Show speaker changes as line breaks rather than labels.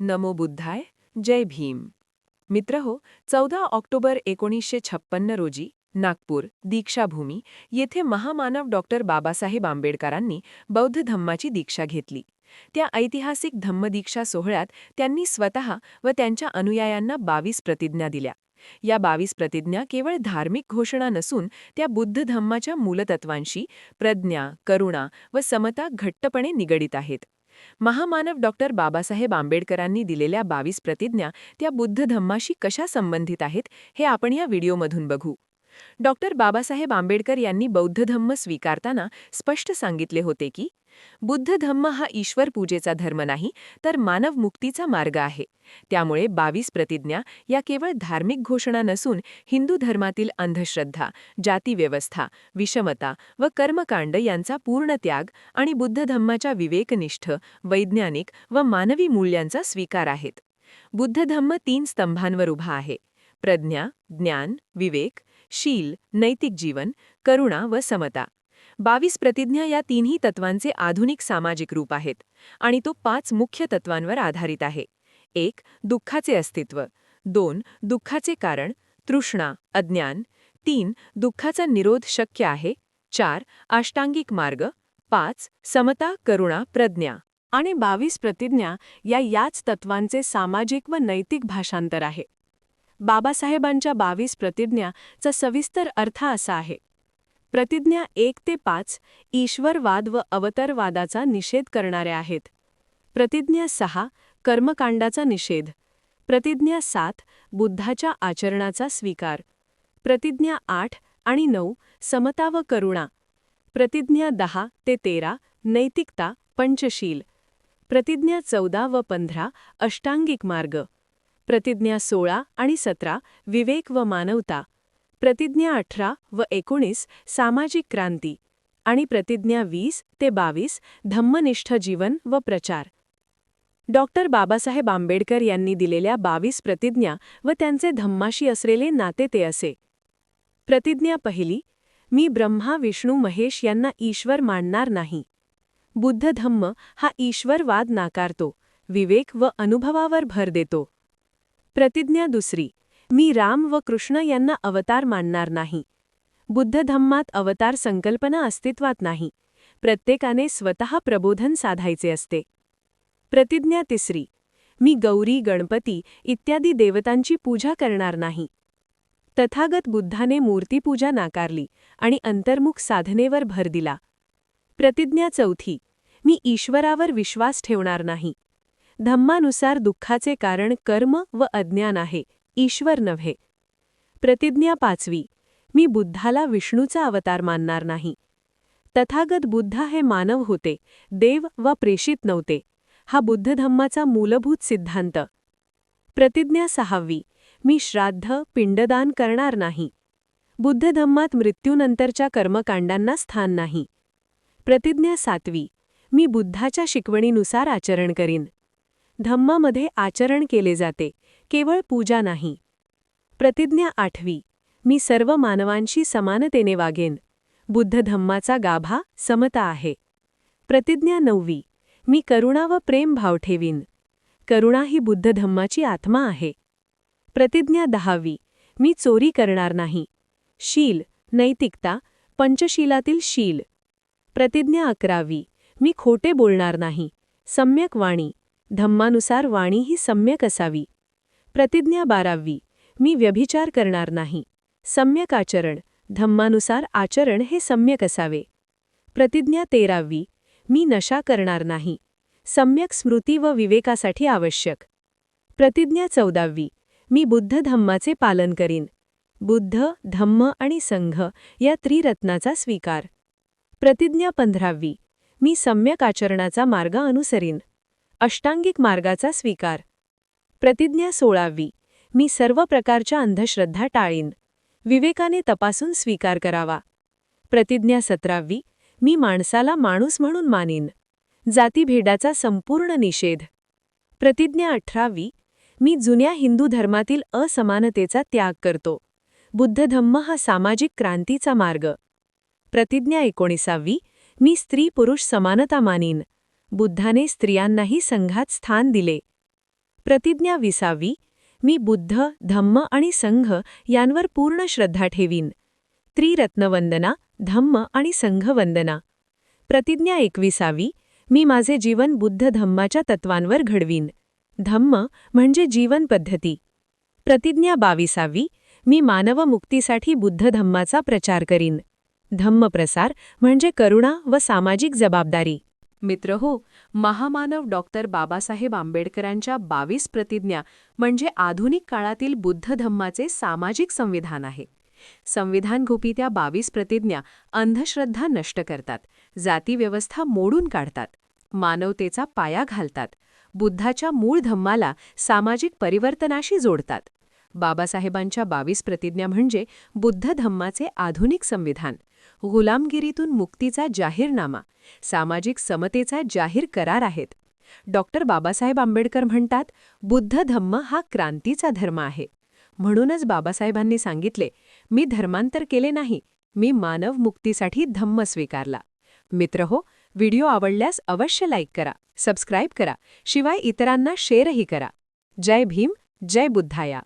नमो बुद्धाय जय भीम. मित्र हो चौदा ऑक्टोबर एकोणीसशे छप्पन्न रोजी नागपूर दीक्षाभूमी येथे महामानव डॉक्टर बाबासाहेब आंबेडकरांनी बौद्ध धम्माची दीक्षा घेतली. त्या ऐतिहासिक धम्मदीक्षा सोहळ्यात त्यांनी स्वतः व त्यांच्या अनुयायांना बावीस प्रतिज्ञा दिल्या. या बावीस प्रतिज्ञा केवळ धार्मिक घोषणा नसून त्या बुद्ध धम्माच्या मूलतत्वांशी प्रज्ञा करुणा व समता घट्टपणे निगडित आहेत. महामानव डॉक्टर बाबासाहेब आंबेडकरांनी दिलेल्या बावीस प्रतिज्ञा त्या बुद्ध धम्माशी कशा संबंधित आहेत हे आपण या व्हिडिओमधून बघू. डॉक्टर बाबासाहेब आंबेडकर यांनी बौद्ध धम्म स्वीकारताना स्पष्ट सांगितले होते की बुद्ध धम्म हा ईश्वर पूजेचा धर्म नाही तर मानव मुक्तीचा मार्ग आहे. त्यामुळे बावीस प्रतिज्ञा या केवळ धार्मिक घोषणा नसून हिंदू धर्मातील अंधश्रद्धा जातीव्यवस्था विषमता व कर्मकांड यांचा पूर्ण त्याग आणि बुद्ध धम्माच्या विवेकनिष्ठ वैज्ञानिक व मानवी मूल्यांचा स्वीकार आहेत. बुद्ध धम्म तीन स्तंभांवर उभा आहे. प्रज्ञा ज्ञान विवेक शील नैतिक जीवन करुणा व समता. बावीस प्रतिज्ञा या तिन्ही तत्वांचे आधुनिक सामाजिक रूप आहेत आणि तो पाच मुख्य तत्वांवर आधारित आहे. एक दुःखाचे अस्तित्व. दोन दुःखाचे कारण. तृष्णा अज्ञान. तीन दुःखाचा निरोध शक्य आहे. चार अष्टांगिक मार्ग. पाच समता करुणा प्रज्ञा. आणि बावीस प्रतिज्ञा या याच तत्वांचे सामाजिक व नैतिक भाषांतर आहे. बाबासाहेबांच्या बावीस प्रतिज्ञाचा सविस्तर अर्थ असा आहे. प्रतिज्ञा एक ते पाच ईश्वरवाद व अवतरवादाचा निषेध करणाऱ्या आहेत. प्रतिज्ञा सहा कर्मकांडाचा निषेध. प्रतिज्ञा सात बुद्धाच्या आचरणाचा स्वीकार. प्रतिज्ञा आठ आणि नऊ समता व करुणा. प्रतिज्ञा दहा ते तेरा नैतिकता पंचशील. प्रतिज्ञा चौदा व पंधरा अष्टांगिक मार्ग. प्रतिज्ञा सोळा आणि सतरा विवेक व मानवता. प्रतिज्ञा अठरा व एकोणीस सामाजिक क्रांती. आणि प्रतिज्ञा वीस ते बावीस धम्मनिष्ठ जीवन व प्रचार. डॉक्टर बाबासाहेब आंबेडकर यांनी दिलेल्या बावीस प्रतिज्ञा व त्यांचे धम्माशी असलेले नाते ते असे. प्रतिज्ञा पहिली मी ब्रह्मा विष्णू महेश यांना ईश्वर मानणार नाही. बुद्ध धम्म हा ईश्वरवाद नाकारतो विवेक व अनुभवावर भर देतो. प्रतिज्ञा दुसरी. मी राम व कृष्ण यांना अवतार मानणार नाही. बुद्ध धम्मात अवतार संकल्पना अस्तित्वात नाही. प्रत्येकाने स्वतः प्रबोधन साधायचे असते. प्रतिज्ञा तिसरी. मी गौरी गणपती इत्यादी देवतांची पूजा करणार नाही. तथागत बुद्धाने मूर्तीपूजा नाकारली आणि अंतर्मुख साधनेवर भर दिला. प्रतिज्ञा चौथी. मी ईश्वरावर विश्वास ठेवणार नाही. धम्मानुसार दुःखाचे कारण कर्म व अज्ञान आहे. ईश्वर नव्हे. प्रतिज्ञा पाचवी मी बुद्धाला विष्णूचा अवतार मानणार नाही. तथागत बुद्ध हे मानव होते देव व प्रेषित नव्हते. हा बुद्ध धम्माचा मूलभूत सिद्धांत. प्रतिज्ञा सहावी मी श्राद्ध पिंडदान करणार नाही. बुद्ध धम्मात मृत्यूनंतरच्या कर्मकांडांना स्थान नाही. प्रतिज्ञा सातवी मी बुद्धाच्या शिकवणीनुसार आचरण करीन. धम्मामध्ये आचरण केले जाते केवळ पूजा नाही. प्रतिज्ञा आठवी मी सर्व मानवांशी समानतेने वागेन. बुद्ध धम्माचा गाभा समता आहे. प्रतिज्ञा नववी मी करुणा व प्रेम भाव ठेवीन. करुणा ही बुद्ध धम्माची आत्मा आहे. प्रतिज्ञा दहावी मी चोरी करणार नाही. शील नैतिकता पंचशीलातील शील. प्रतिज्ञा अकरावी मी खोटे बोलणार नाही. सम्यक वाणी धम्मानुसार वाणी ही सम्यक असावी. प्रतिज्ञा बारावी मी व्यभिचार करणार नाही. सम्यक आचरण धम्मानुसार आचरण हे सम्यक असावे. प्रतिज्ञा तेरावी मी नशा करणार नाही. सम्यक स्मृती व विवेकासाठी आवश्यक. प्रतिज्ञा चौदावी मी बुद्ध धम्माचे पालन करीन. बुद्ध धम्म आणि संघ या त्रिरत्नाचा स्वीकार. प्रतिज्ञा पंधरावी मी सम्यक आचरणाचा मार्ग अनुसरीन. अष्टांगिक मार्गाचा स्वीकार. प्रतिज्ञा सोळावी. मी सर्व प्रकारच्या अंधश्रद्धा टाळीन. विवेकाने तपासून स्वीकार करावा. प्रतिज्ञा सतरावी. मी माणसाला माणूस म्हणून मानीन. जातीभेदाचा संपूर्ण निषेध. प्रतिज्ञा अठरावी. मी जुन्या हिंदू धर्मातील असमानतेचा त्याग करतो. बुद्ध धम्म हा सामाजिक क्रांतीचा मार्ग. प्रतिज्ञा एकोणीसावी. मी स्त्री पुरुष समानता मानीन. बुद्धाने स्त्रियांनाही संघात स्थान दिले. प्रतिज्ञा विसावी मी बुद्ध धम्म आणि संघ यांवर पूर्ण श्रद्धा ठेवीन. त्रिरत्नवंदना धम्म आणि संघवंदना. प्रतिज्ञा एकविसावी मी माझे जीवन बुद्ध धम्माच्या तत्वांवर घडवीन. धम्म म्हणजे जीवन पद्धती. प्रतिज्ञा बाविसावी मी मानव मुक्तीसाठी बुद्ध धम्माचा प्रचार करीन. धम्म प्रसार म्हणजे करुणा व सामाजिक जबाबदारी.
मित्र हो महामानव डॉक्टर बाबासाहेब आंबेडकरांच्या बावीस प्रतिज्ञा म्हणजे आधुनिक काळातील बुद्ध धम्माचे सामाजिक संविधान आहे. संविधानरूपी त्या बावीस प्रतिज्ञा अंधश्रद्धा नष्ट करतात जातीव्यवस्था मोडून काढतात मानवतेचा पाया घालतात बुद्धाच्या मूळ धम्माला सामाजिक परिवर्तनाशी जोडतात. बाबासाहेबांच्या बावीस प्रतिज्ञा म्हणजे बुद्ध धम्माचे आधुनिक संविधान. गुलामगिरीतून मुक्तीचा जाहीरनामा सामाजिक समतेचा जाहीर करार आहेत. डॉक्टर बाबासाहेब आंबेडकर म्हणतात बुद्ध धम्म हा क्रांतीचा धर्म आहे. म्हणूनच बाबासाहेबांनी सांगितले मी धर्मांतर केले नाही मी मानव मुक्तीसाठी धम्म स्वीकारला. मित्र हो व्हिडिओ आवडल्यास अवश्य लाईक करा सबस्क्राईब करा शिवाय इतरांना शेअरही करा. जय भीम जय बुद्धाया.